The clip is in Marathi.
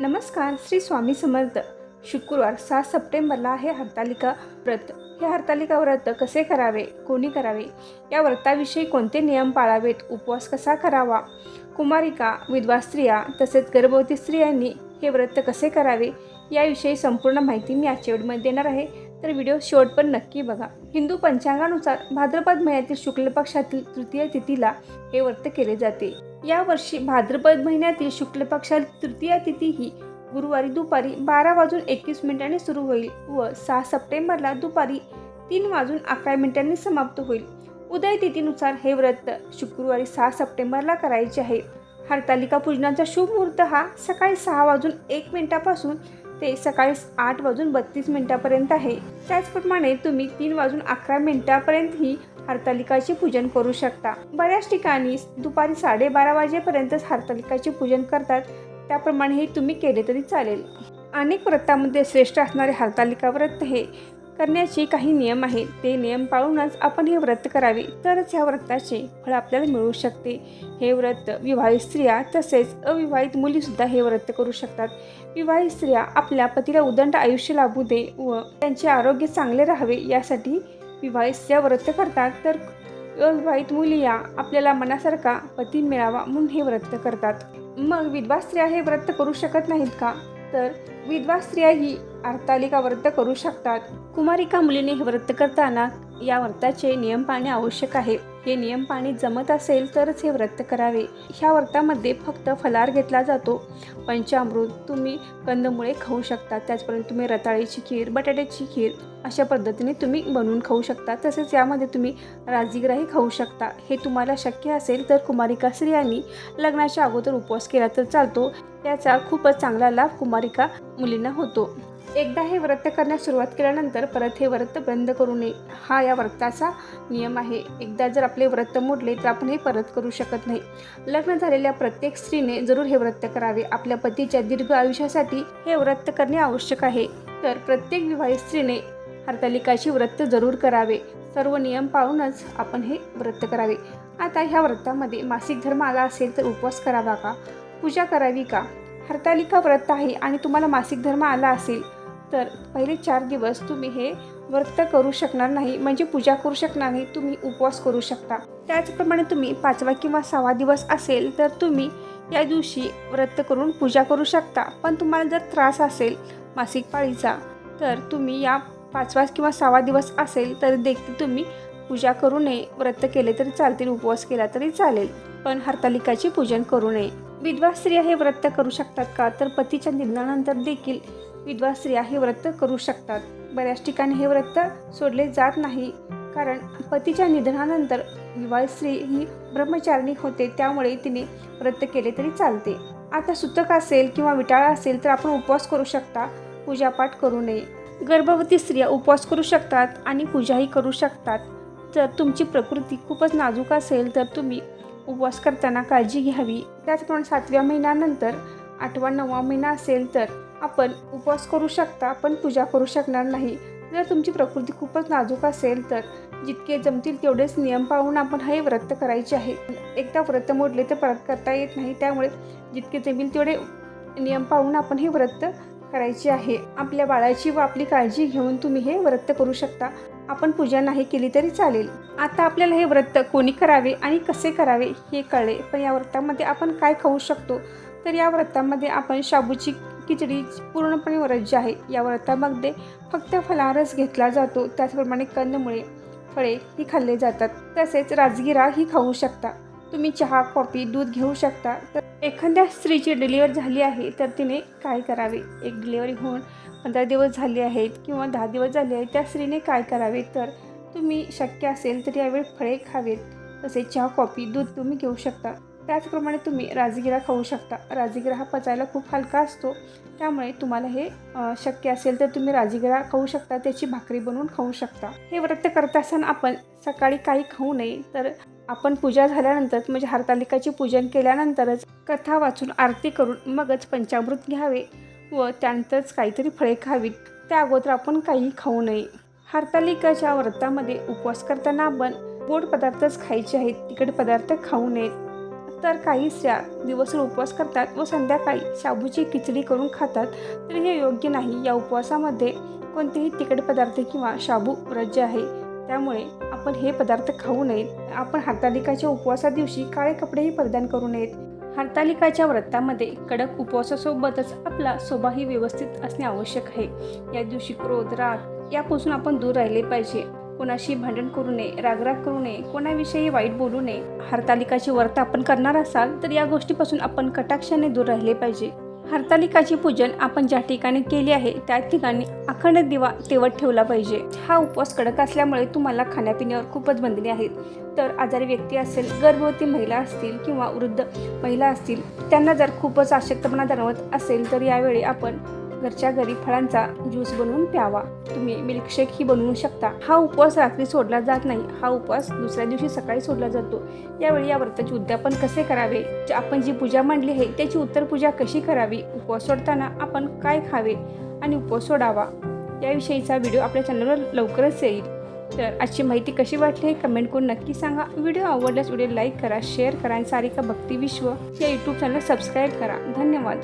नमस्कार श्री स्वामी समर्थ. शुक्रवार सात सप्टेंबरला आहे हरतालिका व्रत. हे हरतालिका व्रत कसे करावे? कोणी करावे? या व्रताविषयी कोणते नियम पाळावेत? उपवास कसा करावा? कुमारिका विधवा स्त्रिया तसेच गर्भवती स्त्रियांनी हे व्रत कसे करावे? याविषयी संपूर्ण माहिती मी आजच्या व्हिडिओमध्ये देणार आहे. तर व्हिडिओ शेवट पण नक्की बघा. हिंदू पंचांगानुसार भाद्रपद महिन्यातील शुक्ल पक्षातील तृतीय तिथीला हे व्रत केले जाते. यावर्षी भाद्रपद महिन्यातील शुक्ल पक्षात तृतीया तिथी ही गुरुवारी दुपारी बारा वाजून एकवीस मिनिटांनी सुरू होईल व सहा सप्टेंबरला दुपारी तीन वाजून अकरा मिनिटांनी समाप्त होईल. उदय तिथीनुसार हे व्रत शुक्रवारी सहा सप्टेंबरला करायचे आहे. हरतालिका पूजनाचा शुभ मुहूर्त हा सकाळी सहा वाजून एक मिनिटापासून ते सकाळी आठ वाजून बत्तीस मिनिटापर्यंत आहे. त्याचप्रमाणे तुम्ही तीन वाजून अकरा मिनिटापर्यंत ही हरतालिकाचे पूजन करू शकता. बऱ्याच ठिकाणी दुपारी साडेबारा वाजेपर्यंतच हरतालिकाचे पूजन करतात. त्याप्रमाणे हे तुम्ही केले तरी चालेल. अनेक व्रतामध्ये श्रेष्ठ असणारे हरतालिका व्रत हे करण्याचे काही नियम आहेत. ते नियम पाळूनच आपण हे व्रत करावे. तरच ह्या व्रताचे फळ आपल्याला मिळू शकते. हे व्रत विवाहित स्त्रिया तसेच अविवाहित मुलीसुद्धा हे व्रत करू शकतात. विवाहित स्त्रिया आपल्या पतीला उदंड आयुष्य लाभू दे व त्यांचे आरोग्य चांगले राहावे यासाठी विवाहित स्त्रिया व्रत करतात. तर अविवाहित मुली या आपल्याला मनासारखा पती मिळावा म्हणून हे व्रत करतात. मग विधवा स्त्रिया हे व्रत करू शकत नाहीत का? तर विधवा स्त्रिया ही अर्तालिका व्रत करू शकतात. कुमारिका मुलीने हे व्रत करताना या व्रताचे नियम पाळणे आवश्यक आहे. हे नियम पाणी जमत असेल तरच हे व्रत करावे. ह्या व्रतामध्ये फक्त फलार घेतला जातो. पंचामृत तुम्ही कंदमुळे खाऊ शकता त्याचपर्यंत तुम्ही रताळीची खीर बटाट्याची खीर अशा पद्धतीने तुम्ही बनवून खाऊ शकता. तसेच यामध्ये तुम्ही राजीग्राही खाऊ शकता. हे तुम्हाला शक्य असेल तर कुमारिका स्त्रियांनी लग्नाच्या अगोदर उपवास केला तर चालतो. याचा खूपच चांगला लाभ कुमारिका मुलींना होतो. एकदा हे व्रत करण्यास सुरुवात केल्यानंतर परत हे व्रत बंद करू नये. हा या व्रताचा नियम आहे. एकदा जर आपले व्रत मोडले तर आपण हे परत करू शकत नाही. लग्न झालेल्या प्रत्येक स्त्रीने जरूर हे व्रत करावे. आपल्या पतीच्या दीर्घ आयुष्यासाठी हे व्रत करणे आवश्यक आहे. तर प्रत्येक विवाहित स्त्रीने हरतालिकाची व्रत जरूर करावे. सर्व नियम पाळूनच आपण हे व्रत करावे. आता ह्या व्रतामध्ये मासिक धर्म आला असेल तर उपवास करावा का? पूजा करावी का? हरतालिका व्रत आहे आणि तुम्हाला मासिक धर्म आला असेल तर पहिले चार दिवस तुम्ही हे व्रत करू शकणार नाही म्हणजे पूजा करू शकणार नाही तुम्ही उपवास करू शकता. त्याचप्रमाणे तुम्ही पाचवा किंवा सहावा दिवस असेल तर तुम्ही या दिवशी व्रत करून पूजा करू शकता. पण तुम्हाला जर त्रास असेल मासिक पाळीचा तर तुम्ही या पाचवा किंवा सहावा दिवस असेल तर देखील तुम्ही पूजा करू नये. व्रत केले तरी चालतील उपवास केला तरी चालेल पण हरतालिकाचे पूजन करू नये. विधवा स्त्रिया हे व्रत करू शकतात का? तर पतीच्या निधनानंतर देखील विधवा स्त्रिया हे व्रत करू शकतात. बऱ्याच ठिकाणी हे व्रत सोडले जात नाही. कारण पतीच्या निधनानंतर विवाहित स्त्री ही ब्रह्मचारिणी होते त्यामुळे तिने व्रत केले तरी चालते. आता सुतक असेल किंवा विटाळा असेल तर आपण उपवास करू शकता. पूजापाठ करू नये. गर्भवती स्त्रिया उपवास करू शकतात आणि पूजाही करू शकतात. जर तुमची प्रकृती खूपच नाजूक असेल तर तुम्ही उपवास करताना काळजी घ्यावी. त्याचप्रमाणे सातव्या महिन्यानंतर आठवा नववा महिना असेल तर आपण उपवास करू शकता पण पूजा करू शकणार नाही. जर तुमची प्रकृती खूपच नाजूक असेल तर जितके जमतील तेवढेच नियम पाळून आपण हे व्रत करायचे आहे. एकदा व्रत मोडले तर परत करता येत नाही त्यामुळे जितके जमेल तेवढे नियम पाळून आपण हे व्रत करायचे आहे. आपल्या बाळाची व आपली काळजी घेऊन तुम्ही हे व्रत करू शकता. आपण पूजा नाही केली तरी चालेल. आता आपल्याला हे व्रत कोणी करावे आणि कसे करावे हे कळले. पण या व्रतामध्ये आपण काय खाऊ शकतो? तर या व्रतामध्ये आपण शाबूची खिचडी पूर्णपणे वरज्य आहे. या व्रतामध्ये फक्त फलारस घेतला जातो. त्याचप्रमाणे कंदमुळे फळे ही खाल्ले जातात. तसेच राजगिरा ही खाऊ शकता. तुम्ही चहा कॉफी दूध घेऊ शकता. तर एखाद्या स्त्रीची डिलिव्हर झाली आहे तर तिने काय करावे? एक डिलिव्हरी होऊन पंधरा दिवस झाले आहेत किंवा दहा दिवस झाले आहेत त्या स्त्रीने काय करावे? तर तुम्ही शक्य असेल तर यावेळी फळे खावेत. तसेच चहा कॉफी दूध तुम्ही घेऊ शकता. त्याचप्रमाणे तुम्ही राजगिरा खाऊ शकता. राजगिरा हा पचायला खूप हलका असतो. त्यामुळे तुम्हाला हे शक्य असेल तर तुम्ही राजगिरा खाऊ शकता. त्याची भाकरी बनवून खाऊ शकता. हे व्रत करत असताना आपण सकाळी काही खाऊ नये तर आपण पूजा झाल्यानंतर म्हणजे हरतालिकाची पूजन केल्यानंतरच कथा वाचून आरती करून मगच पंचामृत घ्यावे व त्यानंतरच काहीतरी फळे खावीत. त्या अगोदर आपण काही खाऊ नये. हरतालिकाच्या व्रतामध्ये उपवास करताना आपण गोड पदार्थच खायचे आहेत. तिखट पदार्थ खाऊ नयेत. तर काही स्त्रिया दिवसभर उपवास करतात व संध्याकाळी शाबूची खिचडी करून खातात तर हे योग्य नाही. या उपवासामध्ये कोणतेही तिखट पदार्थ किंवा शाबू रज्ज आहे. त्यामुळे आपण हे पदार्थ खाऊ नयेत. आपण हरतालिकाच्या उपवासा दिवशी काळे कपडेही परिधान करू नयेत. हरतालिकाच्या व्रतामध्ये कडक उपवासासोबतच आपला स्वभावही व्यवस्थित असणे आवश्यक आहे. या दिवशी क्रोध राग यापासून आपण दूर राहिले पाहिजे. कोणाशी भांडण करू नये रागराग करू नये कोणाविषयी वाईट बोलू नये हरतालिकाची व्रत आपण करणार असाल तर या गोष्टीपासून आपण कटाक्षाने दूर राहिले पाहिजे. हरतालिकाचे पूजन आपण ज्या ठिकाणी केले आहे त्या ठिकाणी अखंड दिवा तेवत ठेवला पाहिजे. हा उपवास कडक असल्यामुळे तुम्हाला खाण्यापिण्यावर खूपच बंधने आहेत. तर आजारी व्यक्ती असेल गर्भवती महिला असतील किंवा वृद्ध महिला असतील त्यांना जर खूपच अशक्तपणा जाणवत असेल तर यावेळी आपण घरच्या घरी फळांचा ज्यूस बनवून प्यावा. तुम्ही मिल्कशेक ही बनवू शकता. हा उपवास रात्री सोडला जात नाही. हा उपवास दुसऱ्या दिवशी सकाळी सोडला जातो. यावेळी या व्रताचे उद्यापन कसे करावे? आपण जी पूजा मांडली आहे त्याची उत्तर पूजा कशी करावी? उपवास सोडताना आपण काय खावे आणि उपवास सोडावा? याविषयीचा व्हिडिओ आपल्या चॅनलवर लवकरच येईल. तर आजची माहिती कशी वाटली हे कमेंट करून नक्की सांगा. व्हिडिओ आवडल्यास व्हिडिओ लाईक करा शेअर करा आणि सारिका भक्ती विश्व या यूट्यूब चॅनल सबस्क्राईब करा. धन्यवाद.